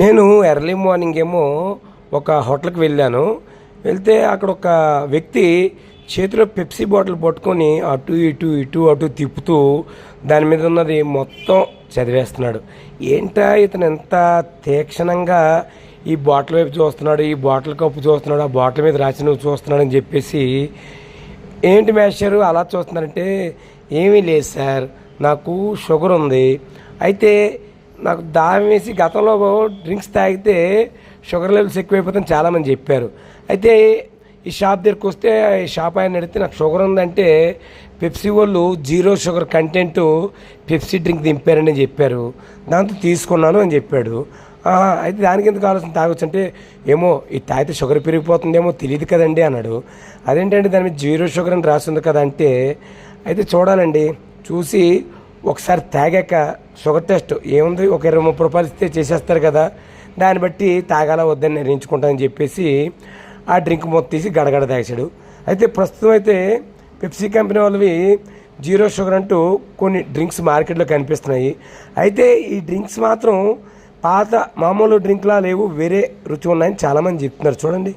నేను early morning ఏమో ఒక హోటల్కి వెళ్ళాను. వెళ్తే అక్కడ ఒక వ్యక్తి చేతిలో పెప్సీ బాటిల్ పట్టుకొని అటు ఇటు ఇటు అటు తిప్పుతూ దాని మీద ఉన్నది మొత్తం చదివేస్తున్నాడు. ఏంటా ఇతను ఎంత తీక్షణంగా ఈ బాటిల్ వైపు చూస్తున్నాడు ఈ బాటిల్ కప్పు చూస్తున్నాడు ఆ బాటిల్ మీద రాసి నువ్వు చూస్తున్నాడు అని చెప్పేసి ఏంటి మేషారు అలా చూస్తున్నారంటే ఏమీ లేదు సార్ నాకు షుగర్ ఉంది. అయితే నాకు దాహం వేసి గతంలో డ్రింక్స్ తాగితే షుగర్ లెవెల్స్ ఎక్కువైపోతుందని చాలామంది చెప్పారు. అయితే ఈ షాప్ దగ్గరికి వస్తే ఈ షాప్ ఆయన అడిగితే నాకు షుగర్ ఉందంటే పెప్సీ వాళ్ళు zero sugar content Pepsi drink దింపారని చెప్పారు. దాంతో తీసుకున్నాను అని చెప్పాడు. "ఆహా, అయితే దానికి ఎందుకు ఆలోచన తాగొచ్చు అంటే ఏమో ఈ తాగితే షుగర్ పెరిగిపోతుందేమో తెలియదు కదండి అన్నాడు. అదేంటంటే దాని మీద జీరో షుగర్ అని రాసింది కదా అంటే అయితే చూడాలండి. చూసి ఒకసారి తాగాక షుగర్ టెస్ట్ ఏముంది? ఒక ఇరవై ముప్పై రూపాయలు ఇస్తే చేసేస్తారు కదా. దాన్ని బట్టి తాగాల వద్దని నిర్ణయించుకుంటానని చెప్పేసి ఆ డ్రింక్ మొత్తం తీసి గడగడ తాగాడు అయితే ప్రస్తుతం అయితే పెప్సీ కంపెనీ వాళ్ళవి జీరో షుగర్ అంటూ కొన్ని డ్రింక్స్ మార్కెట్లో కనిపిస్తున్నాయి. అయితే ఈ డ్రింక్స్ మాత్రం పాత మామూలు డ్రింక్లా లేవు వేరే రుచి ఉన్నాయని చాలామంది చెప్తున్నారు. చూడండి.